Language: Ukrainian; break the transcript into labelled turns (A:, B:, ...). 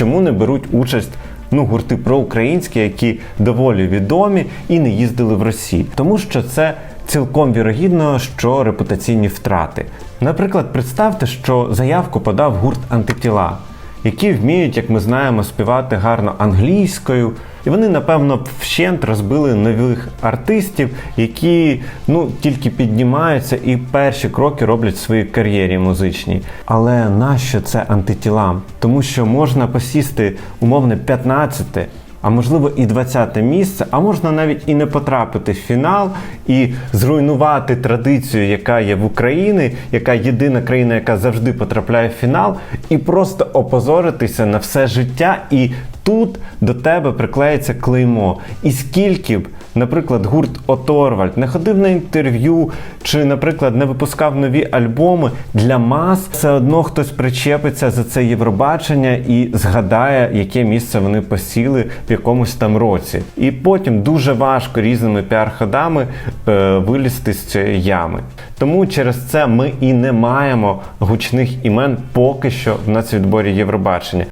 A: чому не беруть участь ну, гурти проукраїнські, які доволі відомі і не їздили в Росію. Тому що це цілком вірогідно, що репутаційні втрати. Наприклад, представте, що заявку подав гурт антитіла, які вміють, як ми знаємо, співати гарно англійською. І вони, напевно, вщент розбили нових артистів, які ну тільки піднімаються і перші кроки роблять в своїй кар'єрі музичній. Але нащо це антитілам? Тому що можна посісти умовне 15 а можливо і 20 місце, а можна навіть і не потрапити в фінал і зруйнувати традицію, яка є в Україні, яка єдина країна, яка завжди потрапляє в фінал, і просто опозоритися на все життя. І тут до тебе приклеїться клеймо. І скільки б, наприклад, гурт Оторвальд не ходив на інтерв'ю, чи, наприклад, не випускав нові альбоми для мас, все одно хтось причепиться за це Євробачення і згадає, яке місце вони посіли в якомусь там році. І потім дуже важко різними піар-ходами е, вилізти з цієї ями. Тому через це ми і не маємо гучних імен поки що в нацвідборі Євробачення.